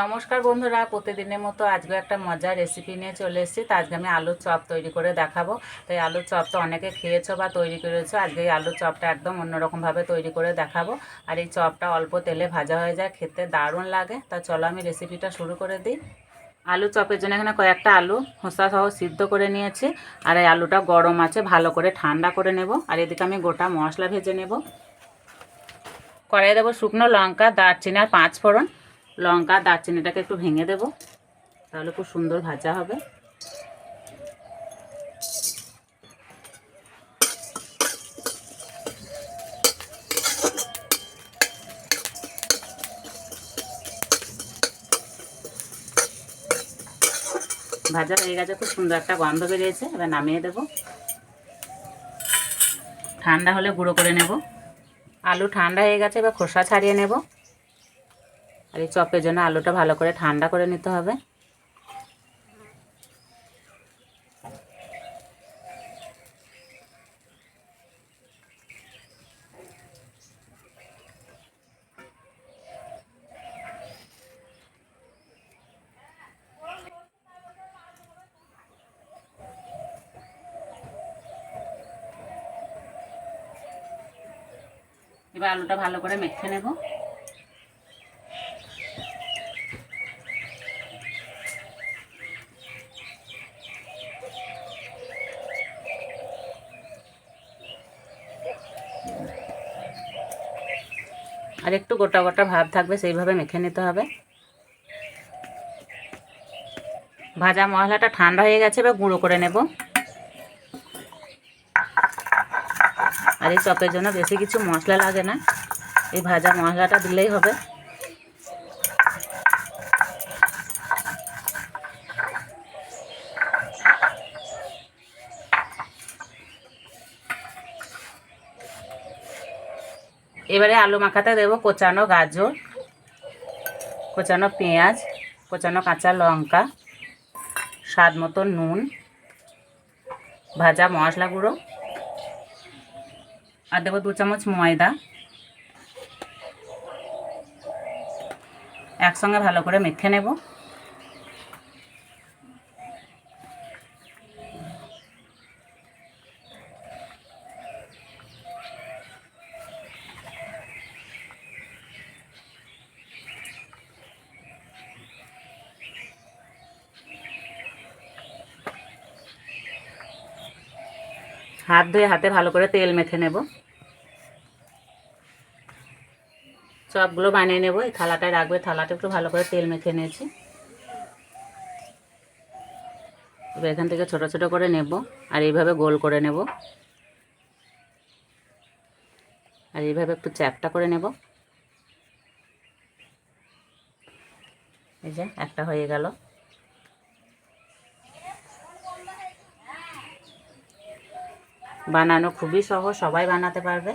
নমস্কার বন্ধুরা, প্রতিদিনের মতো আজকে একটা মজার রেসিপি নিয়ে চলে এসেছি। তো আজকে আমি আলুর চপ তৈরি করে দেখাবো। তাই আলুর চপ তো অনেকে খেয়েছো বা তৈরি করেছ, আজকে এই আলুর চপটা একদম অন্যরকমভাবে তৈরি করে দেখাবো। আর এই চপটা অল্প তেলে ভাজা হয়ে যায়, খেতে দারুণ লাগে। তা চলো আমি রেসিপিটা শুরু করে দিই। আলু চপের জন্য এখানে কয়েকটা আলু খোসা সহ সিদ্ধ করে নিয়েছি। আর এই আলুটা গরম আছে, ভালো করে ঠান্ডা করে নেব। আর এদিকে আমি গোটা মশলা ভেজে নেব। কড়াই দেবো শুকনো লঙ্কা, দারচিনি আর পাঁচ ফোড়ন। লঙ্কা, দারচিনিটাকে একটু ভেঙে দেব। তাহলে খুব সুন্দর ভাজা হবে। ভাজা হয়ে গেছে, খুব সুন্দর একটা গন্ধ বেরিয়েছে, এবার নামিয়ে দেব। ঠান্ডা হলে গুঁড়ো করে নেব। আলু ঠান্ডা হয়ে গেছে, এবার খোসা ছাড়িয়ে নেব। আর এই চপের জন্য আলুটা ভালো করে ঠান্ডা করে নিতে হবে। এবার আলুটা ভালো করে মেখে নেব। আর একটু গোটা গোটা ভাব থাকবে, সেইভাবে মেখে নিতে হবে। ভাজা মশলাটা ঠান্ডা হয়ে গেছে বা গুঁড়ো করে নেব। আর এই চপের জন্য বেশি কিছু মশলা লাগে না। এই ভাজা মশলাটা দিলেই হবে। এবারে আলু মাখাতে দেবো কোচানো গাজর, কোচানো পেঁয়াজ, কোচানো কাঁচা লঙ্কা, স্বাদ মতো নুন, ভাজা মশলা গুঁড়ো, আর দেবো দু চামচ ময়দা। একসঙ্গে ভালো করে মেখে নেব। হাত ধুয়ে হাতে ভালো করে তেল মেখে নেব। চপগুলো বানিয়ে নেব। এই থালাটায় রাখবে। থালাটা একটু ভালো করে তেল মেখে নিয়েছি। এখান থেকে ছোট ছোট করে নেব আর এইভাবে গোল করে নেব। আর এইভাবে একটু চ্যাপটা করে নেব। এই যে, একটা হয়ে গেল। বানানো খুবই সহজ সবাই বানাতে পারবে।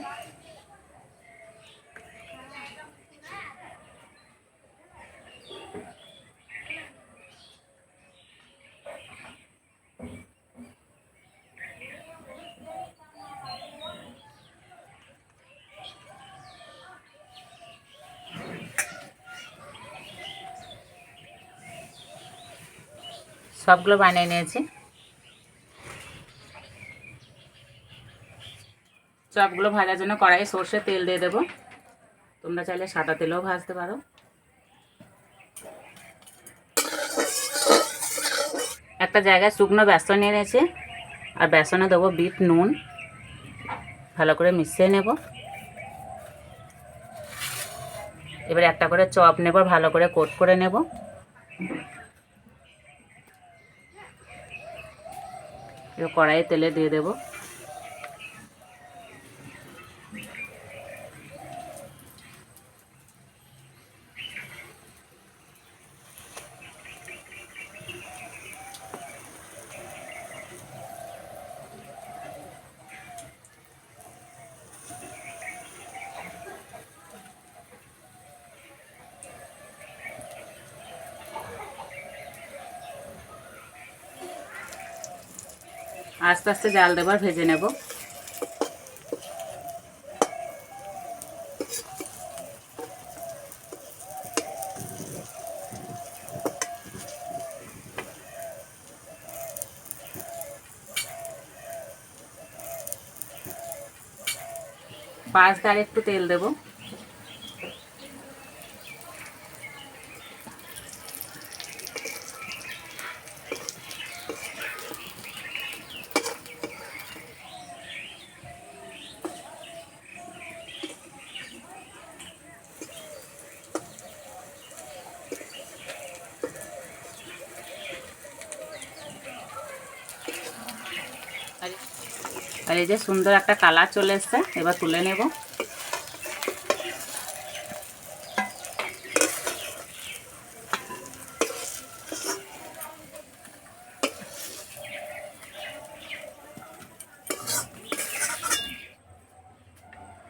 সবগুলো বানিয়ে নিয়েছি। চপগুলো ভাজার জন্য কড়াইয়ে সর্ষে তেল দিয়ে দেবো। তোমরা চাইলে সাদা তেলেও ভাজতে পারো। একটা জায়গায় শুকনো বেসন নিয়েছি আর বেসনে দেবো বিট, নুন। ভালো করে মিশিয়ে নেব। এবার একটা করে চপ নেব ভালো করে কোট করে নেব। কড়াইয়ে তেলে দিয়ে দেবো। আস্তে আস্তে জাল দেবার ভেজে নেব। পাঁচ গাড়ি একটু তেল দেবো। আর- এই যে সুন্দর একটা কালার চলে এসছে, এবার তুলে নেব।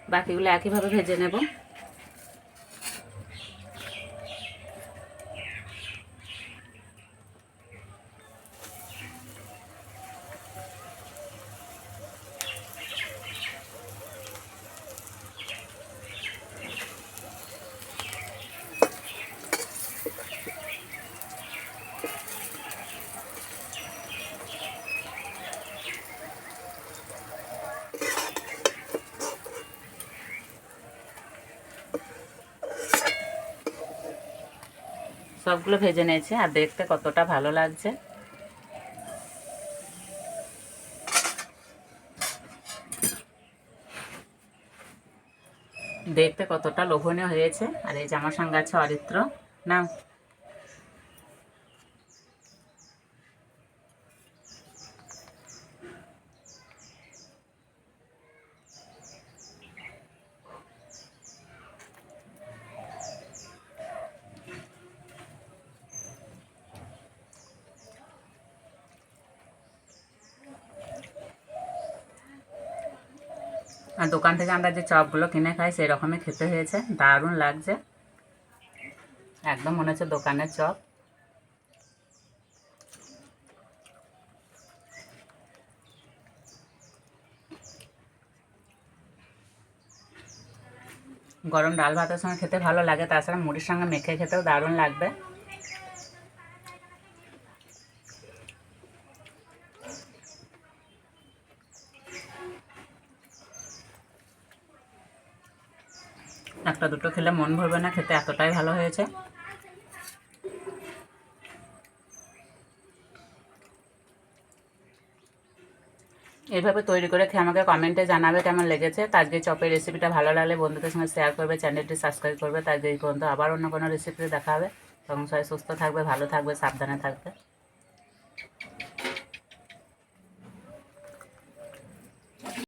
বাকিগুলো একইভাবে ভেজে নেব। সবগুলো ভেজে নিয়েছি আর দেখতে কতটা ভালো লাগছে। দেখতে কতটা লোভনীয় হয়েছে। আর এই জামা সঙ্গে আছে অরিত্র। না আর দোকান থেকে আমরা যে চপগুলো কিনে খাই সেই রকমই খেতে হয়েছে। দারুণ লাগছে। একদম মনে হচ্ছে দোকানের চপ। গরম ডাল ভাতের সঙ্গে খেতে ভালো লাগে, তাছাড়া মুড়ির সঙ্গে মেখে খেতেও দারুণ লাগবে। একটা দুটো খেলে মন ভরবে না, খেতে এতটাই ভালো হয়েছে। এইভাবে তৈরি করে খেয়ে আমাকে কমেন্টে জানাবে কেমন লেগেছে। তার যে চপের রেসিপিটা ভালো লাগলে বন্ধুদের সঙ্গে শেয়ার করবে চ্যানেলটি সাবস্ক্রাইব করবে। তার যে এই পর্যন্ত আবার অন্য কোনো রেসিপিতে দেখা হবে। তখন সবাই সুস্থ থাকবে, ভালো থাকবে, সাবধানে থাকবে।